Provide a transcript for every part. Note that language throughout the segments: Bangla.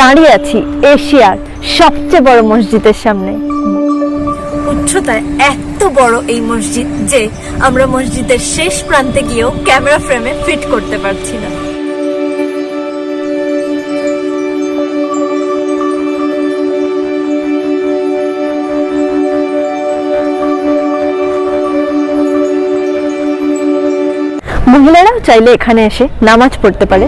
দাঁড়িয়ে আছি এশিয়ার সবচেয়ে বড় মসজিদের সামনে। উচ্চতায় এত বড় এই মসজিদ যে আমরা মসজিদের শেষ প্রান্তে গিয়েও ক্যামেরা ফ্রেমে ফিট করতে পারছি না। মহিলারাও চাইলে এখানে এসে নামাজ পড়তে পারে।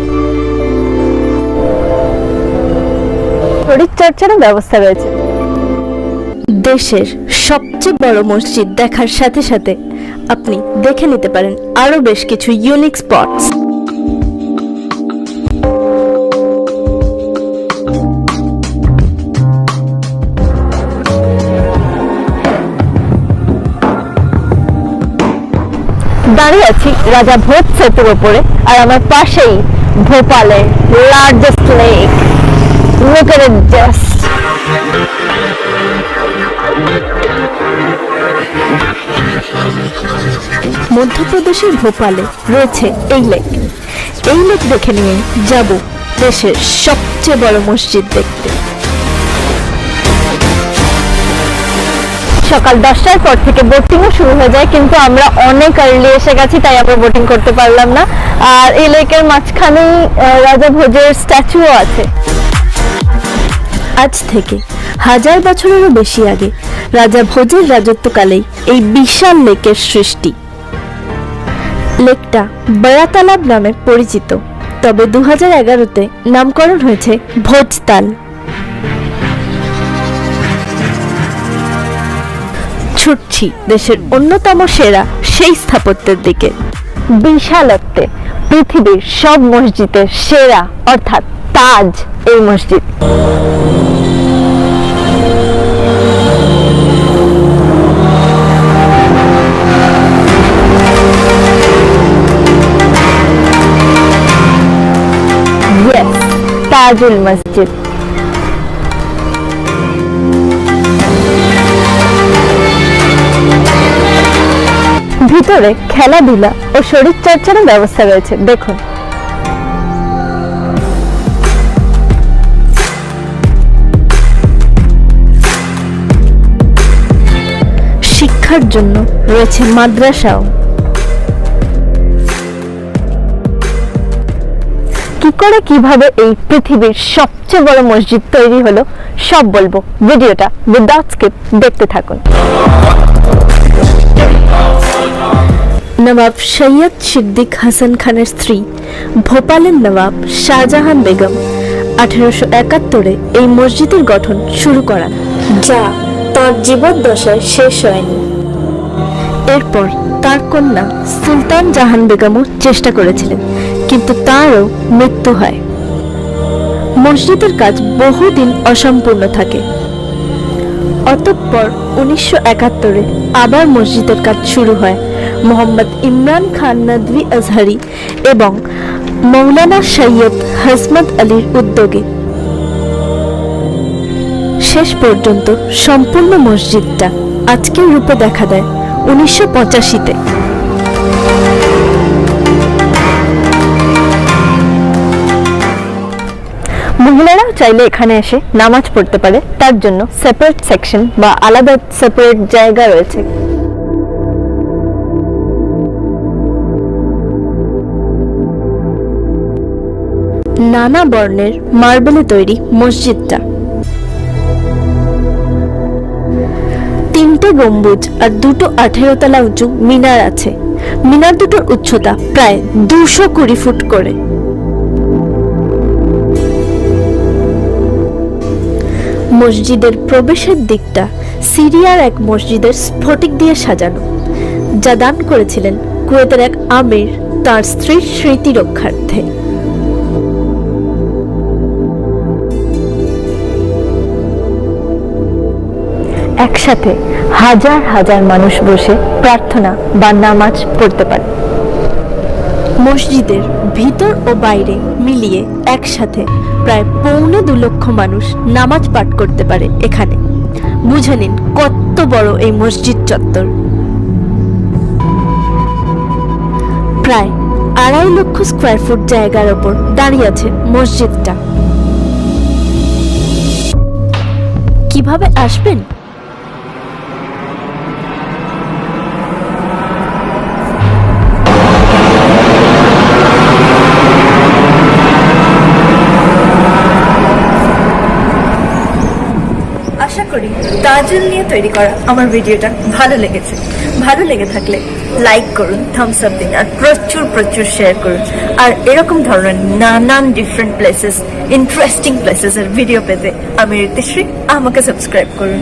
শরীরচর্চারও ব্যবস্থা রয়েছে। দেশের সবচেয়ে বড় মসজিদ দেখার সাথে সাথে আপনি দেখে নিতে পারেন আরও বেশ কিছু ইউনিক স্পটস দাঁড়িয়ে আছি রাজা ভোজ সেতুর ওপরে আর আমার পাশেই ভোপালের লার্জেস্ট লেক at it মধ্যপ্রদেশের ভোপালে রয়েছে এই লেক এই লেক দেখে নিয়ে যাব দেশের সবচেয়ে বড় মসজিদ দেখতে। সকাল দশটার পর থেকে বোটিংও শুরু হয়ে যায়, কিন্তু আমরা অনেক আর্লি এসে গেছি, তাই আমরা বোটিং করতে পারলাম না। আর এই লেকের মাঝখানেই রাজা ভোজের স্ট্যাচুও আছে। আজ থেকে হাজার বছরেরও বেশি আগে রাজা ভোজের রাজত্বকালেই এই বিশাল লেকের সৃষ্টি। লেকটা বয়াতালাব নামে পরিচিত। তবে দু হাজার এগারোতে নামকরণ হয়েছে ভোজতাল। ছুটছি দেশের অন্যতম সেরা সেই স্থাপত্যের দিকে। বিশালত্বে, পৃথিবীর সব মসজিদের সেরা, অর্থাৎ তাজ এই মসজিদ। তাজুল মসজিদ। ভিতরে খেলাধুলা ও শরীরচর্চারও ব্যবস্থা রয়েছে। দেখুন। শিক্ষার জন্য রয়েছে মাদ্রাসাও। কি করে, কীভাবে এই পৃথিবীর সবচেয়ে বড় মসজিদ তৈরি হলো, সব বলব। ভিডিওটা উইদাউট স্কিপ দেখতে থাকুন। নবাব সৈয়দ সিদ্দিক হাসান খানের স্ত্রী, ভোপালের নবাব শাহজাহান বেগম। আঠেরোশো একাত্তরে এই মসজিদের গঠন শুরু করান যা তার জীবদ্দশায় শেষ হয়নি। এরপর তার কন্যা সুলতান জাহান বেগমও চেষ্টা করেছিলেন, কিন্তু তারও মৃত্যু হয়। মসজিদের কাজ বহুদিন অসম্পূর্ণ থাকে। অতঃপর উনিশশো একাত্তরে আবার মসজিদের কাজ শুরু হয়। মোহাম্মদ ইমরান খান নদভি আজহারি এবং মৌলানা সৈয়দ হসমত আলীর উদ্যোগে। শেষ পর্যন্ত সম্পূর্ণ মসজিদটা আজকের রূপে দেখা দেয় উনিশশো পঁচাশিতে। মহিলারাও চাইলে এখানে এসে নামাজ পড়তে পারে, তার জন্য সেপারেট সেকশন বা আলাদা সেপারেট জায়গা রয়েছে। নানা বর্ণের মার্বেলে তৈরি মসজিদটা। তিনটে গম্বুজ আর দুটো আঠেরো তলা উঁচু মিনার আছে। মিনার দুটোর উচ্চতা প্রায় দুশো কুড়ি ফুট করে। মসজিদের প্রবেশের দিকটা সিরিয়ার এক মসজিদের স্ফটিক দিয়ে সাজানো, যা দান করেছিলেন কুয়েতের এক আমির তার স্ত্রীর স্মৃতি রক্ষার্থে একসাথে হাজার হাজার মানুষ বসে প্রার্থনা বা নামাজ পড়তে পারে। মসজিদের ভিতর ও বাইরে মিলিয়ে একসাথে প্রায় পৌনে দু লক্ষ মানুষ নামাজ পাঠ করতে পারে এখানে। বুঝে নিন কত বড় এই মসজিদ চত্বর। প্রায় আড়াই লক্ষ স্কোয়ার ফুট জায়গার ওপর দাঁড়িয়ে আছে মসজিদটা। কীভাবে আসবেন? তাজুল নিয়ে তৈরি করা আমার ভিডিওটা ভালো লেগেছে। ভালো লেগে থাকলে লাইক করুন থামস আপ দিন, আর প্রচুর প্রচুর শেয়ার করুন। আর এরকম ধরনের নানান ডিফারেন্ট প্লেসেস ইন্টারেস্টিং প্লেসেসের ভিডিও পেতে আমি ঋতিশ্রী আমাকে সাবস্ক্রাইব করুন।